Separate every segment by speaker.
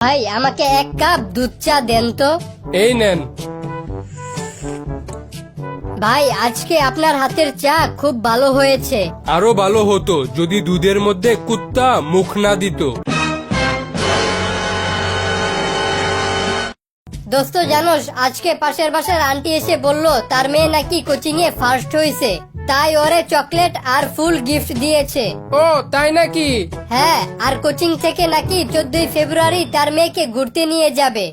Speaker 1: ভাই আমাকে এক কাপ দুধ চা দেন তো।
Speaker 2: এই নেন।
Speaker 1: ভাই আজকে আপনার হাতের চা খুব ভালো হয়েছে।
Speaker 2: আরও ভালো হতো যদি দুধের মধ্যে কুত্তা মুখ না দিত।
Speaker 1: দোস্ত জানোস আজকে পাশের বাসার আন্টি এসে বলল তার মেয়ে নাকি কোচিং এ ফার্স্ট হয়েছে তাই ওরে চকলেট আর ফুল গিফট দিয়েছে।
Speaker 2: ও তাই নাকি?
Speaker 1: হ্যাঁ আর কোচিং থেকে নাকি চোদ্দই ফেব্রুয়ারি তার মেয়েকে ঘুরতে নিয়ে যাবে।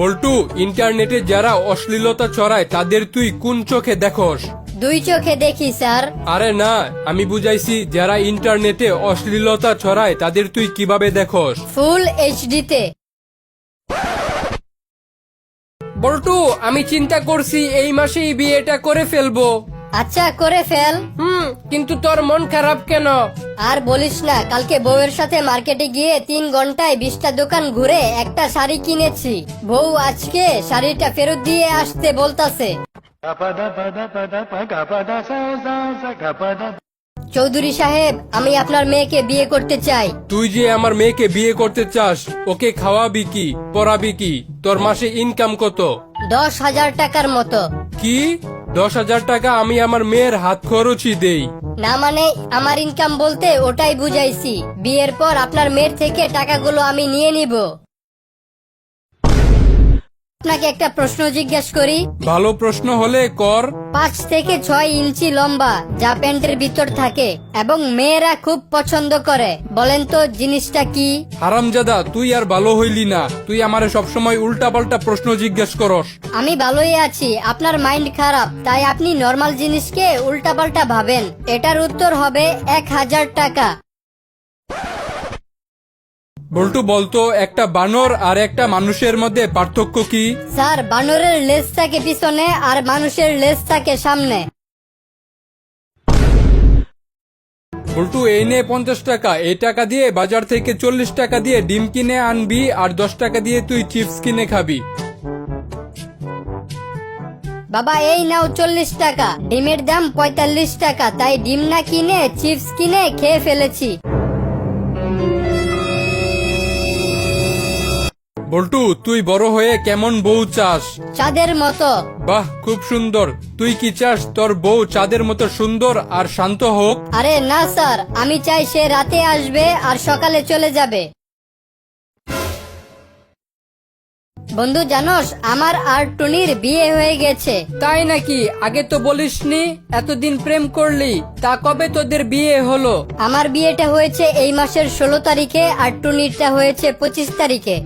Speaker 2: বল্টু ইন্টারনেটে যারা অশ্লীলতা চড়ায় তাদের তুই কোন চোখে দেখস?
Speaker 1: দুই চোখে দেখি স্যার।
Speaker 2: আরে না আমি বুঝাইছি যারা ইন্টারনেটে অশ্লীলতা ছড়ায় তাদের তুই কীভাবে দেখস?
Speaker 1: ফুল এইচডিতে
Speaker 2: বল্টু আমি চিন্তা করছি এই মাসেই বিয়েটা করে ফেলব।
Speaker 1: আচ্ছা করে ফেল।
Speaker 2: হুম কিন্তু তোর মন খারাপ কেন?
Speaker 1: আর বলিস না কালকে বউয়ের সাথে মার্কেটে গিয়ে তিন ঘন্টায় বিশটা দোকান ঘুরে একটা শাড়ি কিনেছি। বউ আজকে শাড়িটা ফেরত দিয়ে আসতে বলতাছে। চৌধুরী সাহেব আমি আপনার মেয়েকে বিয়ে করতে চাই।
Speaker 2: তুই যে আমার মেয়েকে বিয়ে করতে চাস ওকে খাওয়াবি কি পড়াবি কি? তোর মাসে ইনকাম কত?
Speaker 1: দশ হাজার টাকার মতো।
Speaker 2: কি? দশ হাজার টাকা আমি আমার মেয়ের হাত খরচই দেই।
Speaker 1: না মানে আমার ইনকাম বলতে ওটাই বুঝাইছি। বিয়ের পর আপনার মেয়ের থেকে টাকাগুলো আমি নিয়ে নিব। আপনাকে একটা প্রশ্ন জিজ্ঞেস করি।
Speaker 2: ভালো প্রশ্ন হলে কর।
Speaker 1: পাঁচ থেকে ছয় ইঞ্চি লম্বা যা প্যান্টের ভিতর থাকে এবং মেয়েরা খুব পছন্দ করে। বলেন তো জিনিসটা কি?
Speaker 2: হারামজাদা তুই আর ভালো হইলি না। তুই আমারে সবসময় উল্টা পাল্টা প্রশ্ন জিজ্ঞেস করস।
Speaker 1: আমি ভালোই আছি আপনার মাইন্ড খারাপ তাই আপনি নর্মাল জিনিসকে উল্টাপাল্টা ভাবেন। এটার উত্তর হবে এক হাজার টাকা।
Speaker 2: বল্টু বলতো একটা বানর আর একটা মানুষের মধ্যে পার্থক্য কি?
Speaker 1: স্যার বানরের লেজ থাকে পিছনে আর মানুষের লেজ থাকে সামনে।
Speaker 2: বল্টু এই নে পঞ্চাশ টাকা। এই টাকা দিয়ে বাজার থেকে চল্লিশ টাকা দিয়ে ডিম কিনে আনবি আর দশ টাকা দিয়ে তুই চিপস কিনে খাবি।
Speaker 1: বাবা এই নাও চল্লিশ টাকা। ডিমের দাম পঁয়তাল্লিশ টাকা তাই ডিম না কিনে চিপস কিনে খেয়ে ফেলেছি।
Speaker 2: বল্টু তুই বড় হয়ে কেমন বউ চাস?
Speaker 1: চাঁদের মতো।
Speaker 2: বাহ খুব সুন্দর। তুই কি চাস তোর বউ চাঁদের মতো সুন্দর আর শান্ত হোক?
Speaker 1: আরে না স্যার। আমি চাই সে রাতে আসবে আর সকালে চলে যাবে। বন্ধু জানোস আমার আর টুনির বিয়ে হয়ে গেছে।
Speaker 2: তাই নাকি? আগে তো বলিসনি এতদিন প্রেম করলি। তা কবে তোদের বিয়ে হলো?
Speaker 1: আমার বিয়েটা হয়েছে এই মাসের ষোলো তারিখে আর টুনিরটা হয়েছে পঁচিশ তারিখে।